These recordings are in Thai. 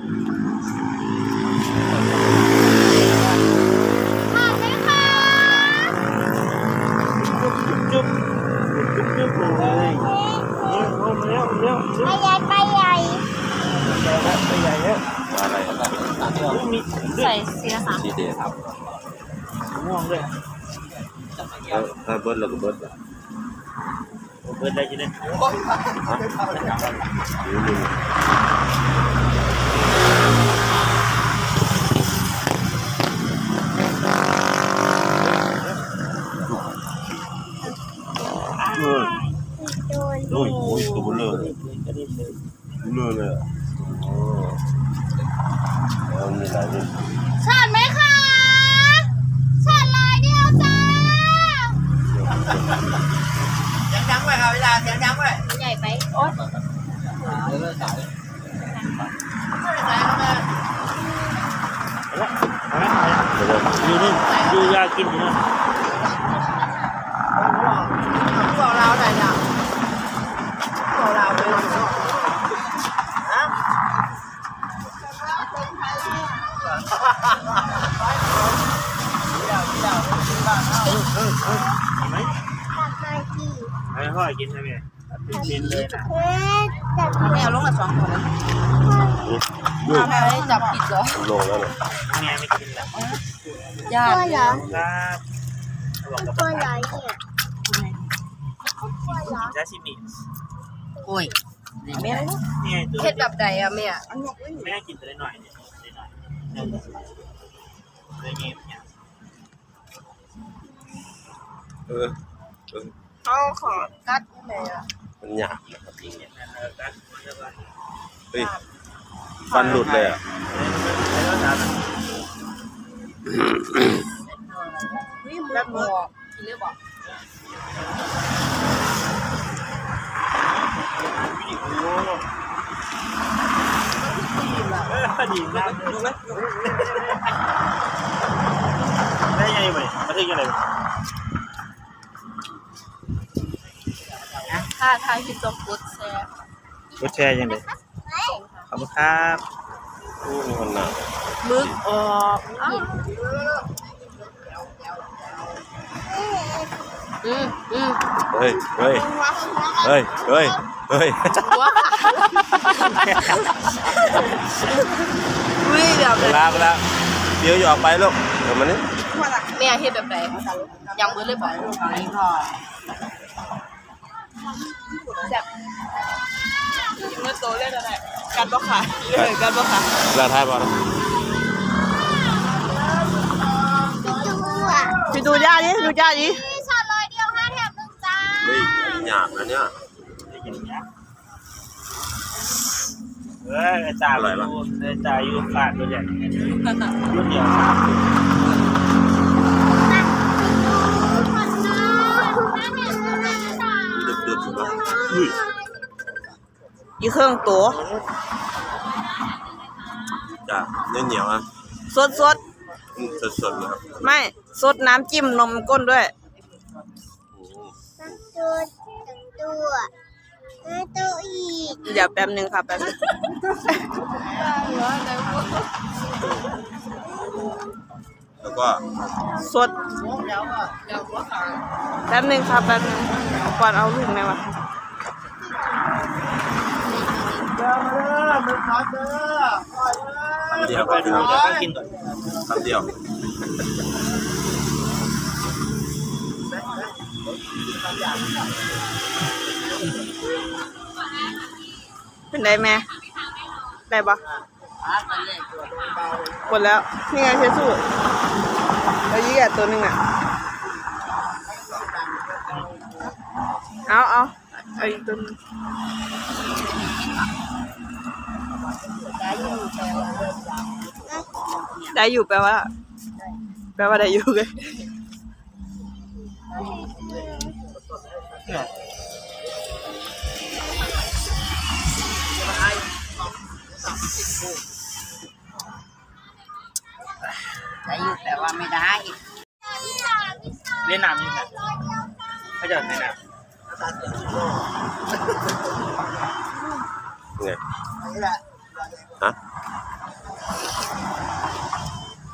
ผ่านไหมคะจุ๊บจุ๊บจุ๊บเลยเร็วเร็วเร็วไปใหญ่ไปใหญ่ไปใหญ่แล้วอะไรมีใส่เสียสามชีเดครับม่วงด้วยถ้าเบิร์ดเราก็เบิร์ดอะเปิดได้จีเนี่ยหรือมึง โดนโอ้ยโอ้ยตัวเบลอเลยเลยเบลอเลยโอ้แล้วมีหลายเรื่องชอดไหมคะชอดลายเดียวจ้าเสียงดังไว้ครับเวลาเสียงดังไว้ใหญ่ไปโอ๊ยอยู่นี่อยู่ยากินอยู่นะ บอกเราหน่อยนะ บอกเราไปฮะไหมตักมาจีไอ้พ่อกินใช่ไหมกินเลยนะแมวลงมาสองคนด้วทำไมจับผิดเหรอลงแล้วเนี่ยแม่ไม่กินแล้วญาตัวติเหรอครับตัวเหรอเนี่ยตัวเหรอซาชิมิโอ้ยแม่นี่ไงตัวเฮ็ดแบบใดอะแม่แม่กินไปได้หน่อยเนี่ยได้หน่อยได้เงี้ยเนี่ยเออเออเขาขอกัดแม่มันหยาบนะครับกินเนี่ยนะเออกันมันจะว่าเฮ้ยฟันหลุดเลยอะแล้วถามกัดหมอกินเลยบอก วิดีโอเออดีมากได้ยังไงไปมาถึงยังไง ถ้าทายผิดตัวพุทธแซ่กดแชร์ยังไงขอบคุณครับโอ้มีคนหนามึกออกอืมอืมเฮ้ยเฮ้ยเฮ้ยเฮ้ยเฮ้ยว้าวิ่งแบบเวลาเวลาเดี๋ยวอย่าออกไปลูกเดี๋ยวมันนี่แม่เฮ็ดแบบไหนยังมือเลยบอก นี่พ่อแซ่บเมื่อโตเล่นอะไรกันบ่ค่ะเลยกันบ่ค่ะเวลาท้ายบอลตัวพี่ดูย่าดิดูย่าดินี่ช็อตลอยเดียวห้าแถมหนึ่งจ้าเฮ้ยมีหยาบนะเนี่ยเฮ้ยอาจารย์อาจารย์อยู่ขาดตัวใหญ่ยุ่งเดียว ยอีเครื่องตัวจ้ะเนื้อเหนียวอะสดสดสดสดๆเลยครับๆไม่สดน้ำจิ้มนมก้นด้วยอืมตัวตัวตัวอีกเดี๋ยวแป๊บหนึงค่ะแป๊บหนึงแล้วก็สดแป๊บหนึงค่ะแป๊บหนึงก่อนเอาลูกไหนวะ คำ เดียวไปก็ดูคือเดี๋ยวก็กินก่อนคำเดียวเป็นได้แม่ได้ปะหมดแล้ว นี่ไงเชสูแล้วยี่แกตัวหนึงอะ เอาเอาเอาอีกตัวหนึง ได้อยู่แปลว่า แปลว่าได้อยู่เลยได้อยู่แต่ว่าไม่ได้เล่นน้ำยังไงเขาจะให้น้ไง ฮะ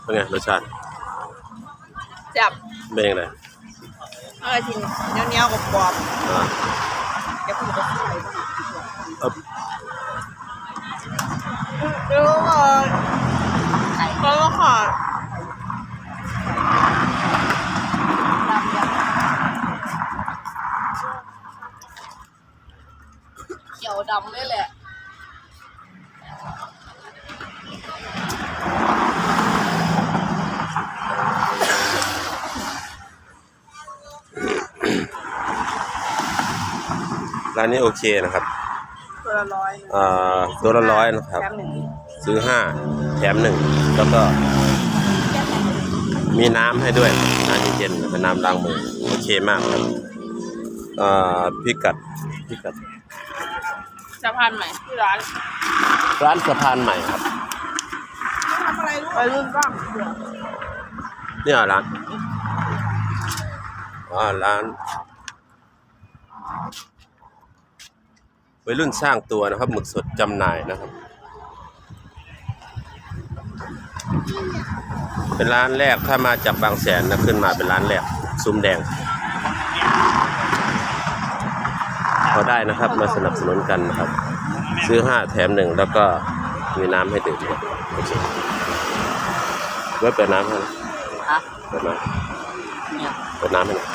เป็นไงรสชาติจับเป็นยังไงอะไรทีนี้เนี้ยวๆกับกรอบอ่าๆเดี๋ยวผมจะใส่เอบดูก่อนเพราะว่าขอเขียวดำเลยแหละ ร้านนี้โอเคนะครับตัวละร้อยอ่าตัวละร้อยนะครับแถมหนึ่งซื้อห้าแถมหนึ่งแล้วก็มีน้ำให้ด้วยน้ำเย็นๆเป็นน้ำล้างมือโอเคมากครับอ่าพิกัดพิกัดสะพานใหม่ที่ร้านร้านสะพานใหม่ครับทำอะไรลูกไปรุ่นบ้างเนี่ยร้านอ่าร้าน วัยรุ่นสร้างตัวนะครับหมึกสดจำหน่ายนะครับ เป็นร้านแรกถ้ามาจากบางแสนนะขึ้นมาเป็นร้านแรกซุ้มแดงพอได้นะครับมาสนับสนุนกันนะครับ ซื้อห้าแถมหนึ่งแล้วก็มีน้ำให้ดื่มด้วยโอเคไว้เปิดน้ำให้นะอะเปิดน้เนี่ยำเปิดน้ำให้หน่อย